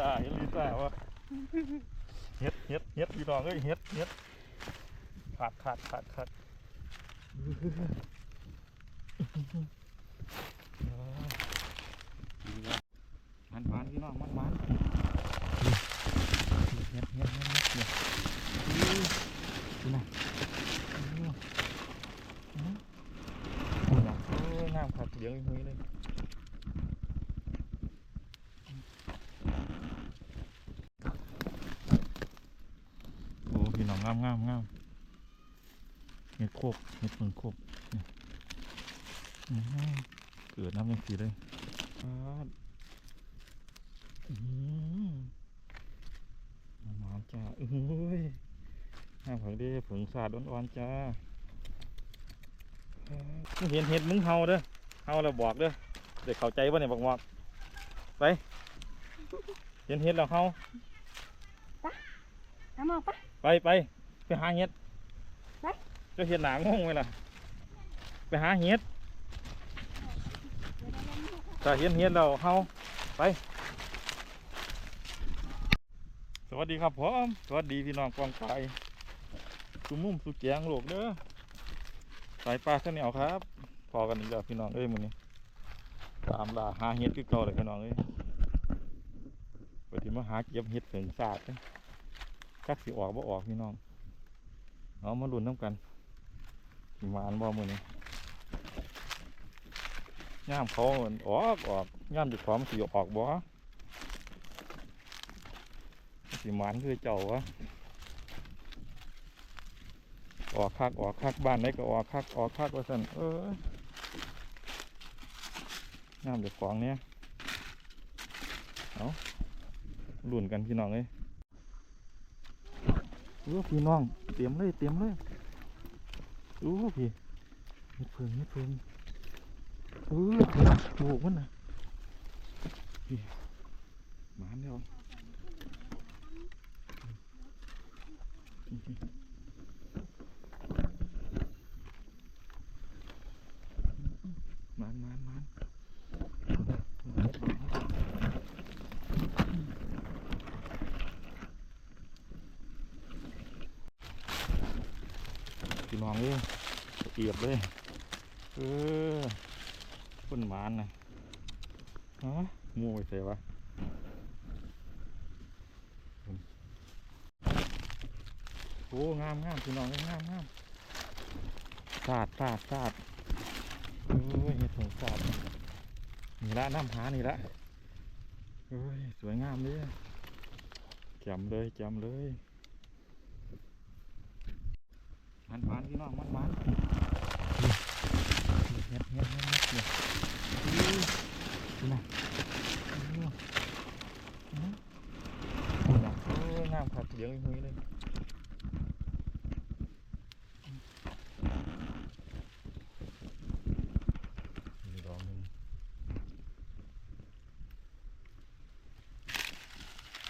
ซ่าเฮ็ดลิซ่าวะเฮ็ดเฮ็ดเฮ็ดพี่น้องเอ้ยเฮ็ดเฮ็ดขาดขาดขาดขาดมันมันพี่น้องมันมันเฮ็ดเฮ็ดเฮ็ดเฮ็ดเฮ็ดพี่น้องพี่น้องโอ้ยงามครับเดี๋ยวหุยเลย โอ้พี่น้อ งงามงามงามเห็ดโคกเห็ดเมืองโคกเนี่ยอื้อหือเกิดน้ำยังสีเลยปาดอืมมาหมานจ้าเอ้ยห้ามผักเด้ผงสาดอ่อนๆจ้าปาดเห็นเห็ดมึงเฮาเด้อเฮาแล้วบอกเด้อเด็กเข้าใจป่ะเนี่ยบอกบอกไปเห็นเห็ดแล้วเฮาน้ำมองปะ ไปไปไปหาเห็ดไป เจะเห็ดหนางงไหมล่ะ ไปหาเห็ดถ้าเห็นเห็ดเราเฮาไป สวัสดีครับผมสวัสดีพี่น้องกองไก่สุมุ่มสุเจียงโลกเด้อสายปลาเสนียวครับ พอกันอีกแล้วพี่น้องเอ้ยมื้อนี้ตามล่าหาเห็ดคือเก่าเลยพี่น้องเอ้ยไปที่มาหาเก็บเห็ดเผิงสาดเด้อักสิออกบ่ออกพี่น้องเอามาลุ้นน้ำกันหมานบ่มือนี้ย่ามเขามันออกออกย่ามจุดความสิออกบ่สิหมานคือเจ้าวะออกคักออกคักบ้านไหนก็ออกคักออกคักว่าสั่นเออย่ามจุดของเนี้ยเอาลุ้นกันพี่น้องเอ้ย อ้พี่น้อง เตรียมเลย เตรียมเลยโอ้พี่เฮ็ดเพิ่งเฮ็ดเพิ่งเออโอ้มันนะพี่หมานแล้วหมานหมานหมานพี่ น้องเอ้ยเอียบเลย เออคนหมานนะฮะงูไปใส่วะโอ้งามงามพี่น้องเอ้ยงามงามสาดสาดสาดเอ้ยเห็ดหงสาดนี่ละน้ำหานี่ละเอ้ยสวยงามเลยจ่มเลยจ่มเลย มันมันพี่น้องมันมันเงียบเงียบเงียบเงียบเงียบพี่น้องโอ้ยงามครับเดี๋ยวหุยเลยนี่ดอกหนึง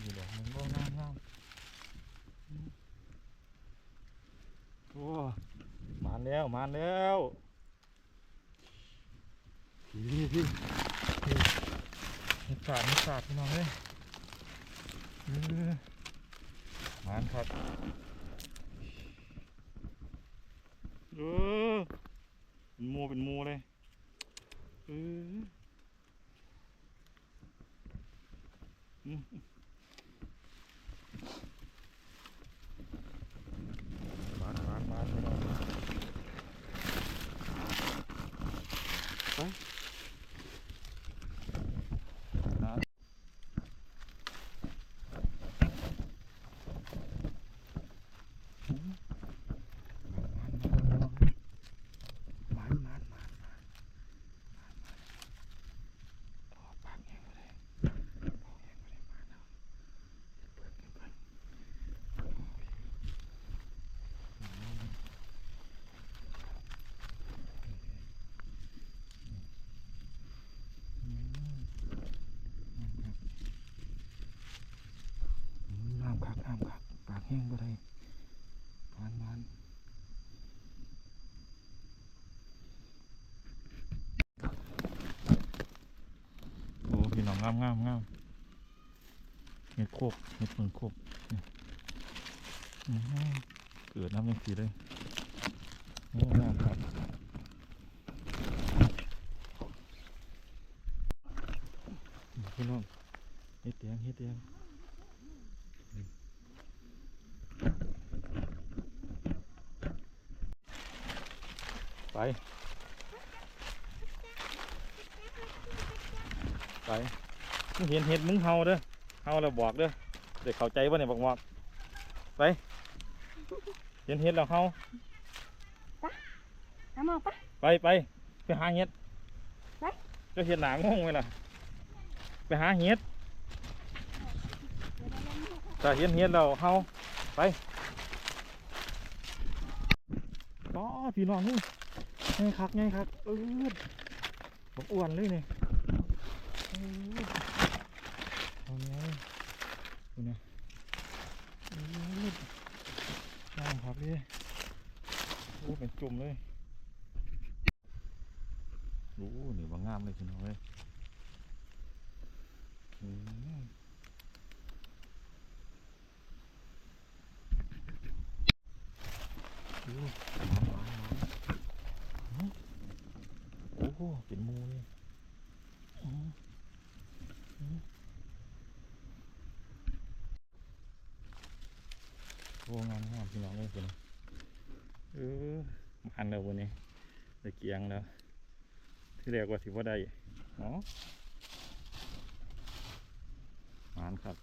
นี่ดอกหนึงก็งามงาม โอ้มาแล้วมาแล้วพี่พี่พี่เห็ดสาดเห็ดสาดพี่น้องเลยเออมานครับเออเป็นหมูเป็นหมูเลยเอออืมมานมานมานพี่น้อง ไปนะ มันมันมันมันพอปากแห้งไปเลยพอแห้งไปเลยมาแล้วเปิดเปิดเปิดโอ้ยอืมอืมน้ำคักน้ำคักปากแห้งไปเลยมันมัน โอ้พี่น้อ งามงามงามเห็ดโคกเห็ดเพิ่งโคกเกิดน้ำยังสีเลยโอ้งามครับพี่น้องเฮ็ดแดงเฮ็ดแดงไป ไป มึงเห็นเห็ดมึงเฮาเด้อเฮาแล้วบอกเด้อเด็กเข้าใจป่ะเนี่ยบอกบอกไป เห็นเห็ดแล้วเฮาน้ำมองปะไปไปไปหาเห็ดไปก็เห็ดหนางงไว้ล่ะ ไปหาเห็ดถ้าเห็นเห็ดแล้วเฮาไปอ๋อพี่น้องนี่ไงคักไงคักเออบอกอ้วนเลยเนี่ย เออเอาไงดูนี่ยเออน้ำครับเลยโอ้เป็นจุ่มเลยโอ้หนี่บางงามเลยพี่น้องเอ้ยอืมโอ้หวานหวานหวานอื้อโอ้โหเป็นมูเลยอื้ออื้อ โอ้งามงามพี่น้องเลยพี่น้องเออมันแล้ววันนี้ได้เกียงแล้ว ที่แรกว่าสิว่าได้อ๋อหมานครับ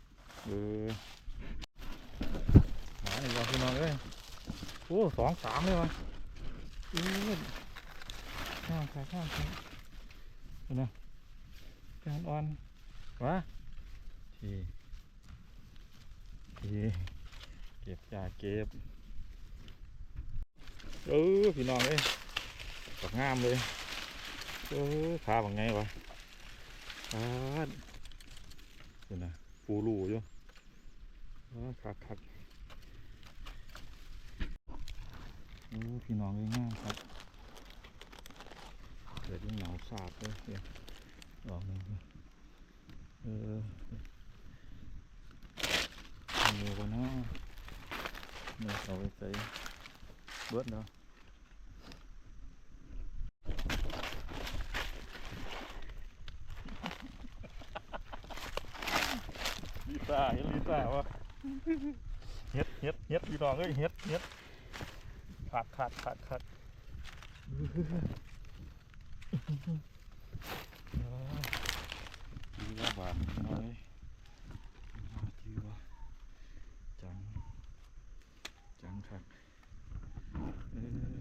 เออหมานอีกแล้วพี่น้องเอ้ยโอ้สองสามเลยวะเออข้ามครับข้ามครับเนไหมจานอ่อนวะทีที เก็บจ่าเก็บเออพี่น้องเอ้ยดอกงามเลยเออขาบังไงวะปาดดูนะปูรูอยู่อ้าคักคักโอ้พี่น้องเลยง่ายครับเกิดยิ่งหนาวสาดเลยเนี่ยดอกหนึ่งเออมีวันนะ เนี่ยเอาไปใส่เบิดเนาะลิซ่าเห็นลิซ่าวะเฮ็ดเฮ็ดเฮ็ดพี่น้องเอ้ยเฮ็ดเฮ็ดขาดขาดขาดขาดจีว่าบาทพี่น้องเอ้ยจีว่าจังจังคักเออ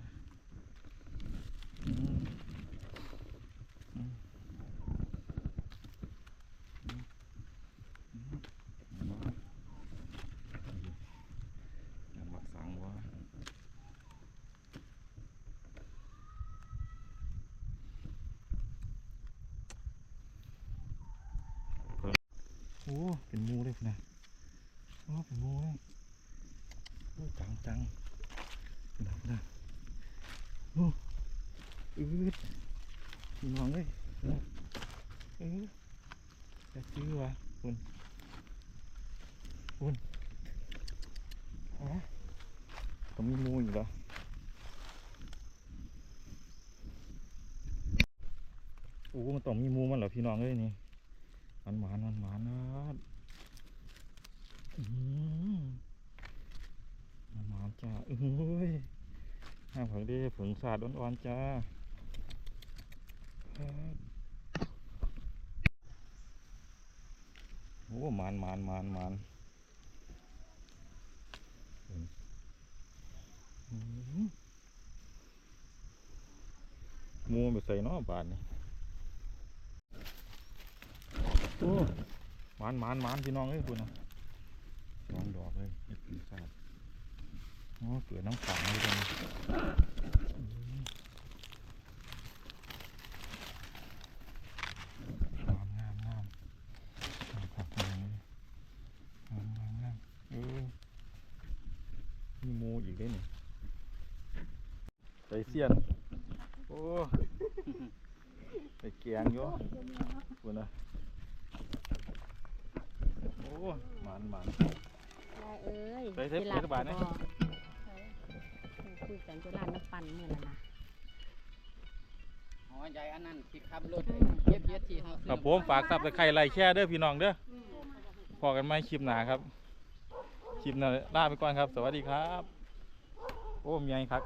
อืมอืม ยังบักสังวะ โอ้เป็นมูเลยนะโอ้เป็นมูเลยโอ้จังจังนะนะโอ้อืดพี่น้องเลยเออจะซื้อวะคุณคุณฮะก็มีมูอยู่เหรอโอ้มันต้องมีมูมันเหรอพี่น้องเอ้ยนี่ มันหมานมันหมานนะอืมมันหมานจ้าเอ้ยห้ามผักด้ผงสาดอ่อนๆจ้าโอ้หมานหมานหมานหมานอืมหมูมันไปใส่นาะบาทนี่ โอ้หมานหมานหมานพี่น้องเอ้ยคุณนะสองดอกเลยเห็ดสาดอ๋อเกิดน้ำขังเลยกันอืมงามงามงามงามครับพี่น้องเอ้ยงามงามงามเออมีหมูอีกเลยนี่ใส่เสียน โอ้ ไปแกงอยู่คุณนะ อ้หมานหมานได้เอ้ยไปเทปสิหลัเทศบาลนะบ่คุยกันจะร้านน้ำปั่นมื้อนั้นนะอ๋อใหญ่อันนั้นที่ขับรถเย็บเย็ดที่เขาซื้อครับผมฝากซับตะไคร้ไล่แช่เด้อพี่น้องเด้อพอกันไหมคลิปหนาครับคลิปหน้าลาไปก่อนครับ สวัสดีครับ โอ้เมียครับ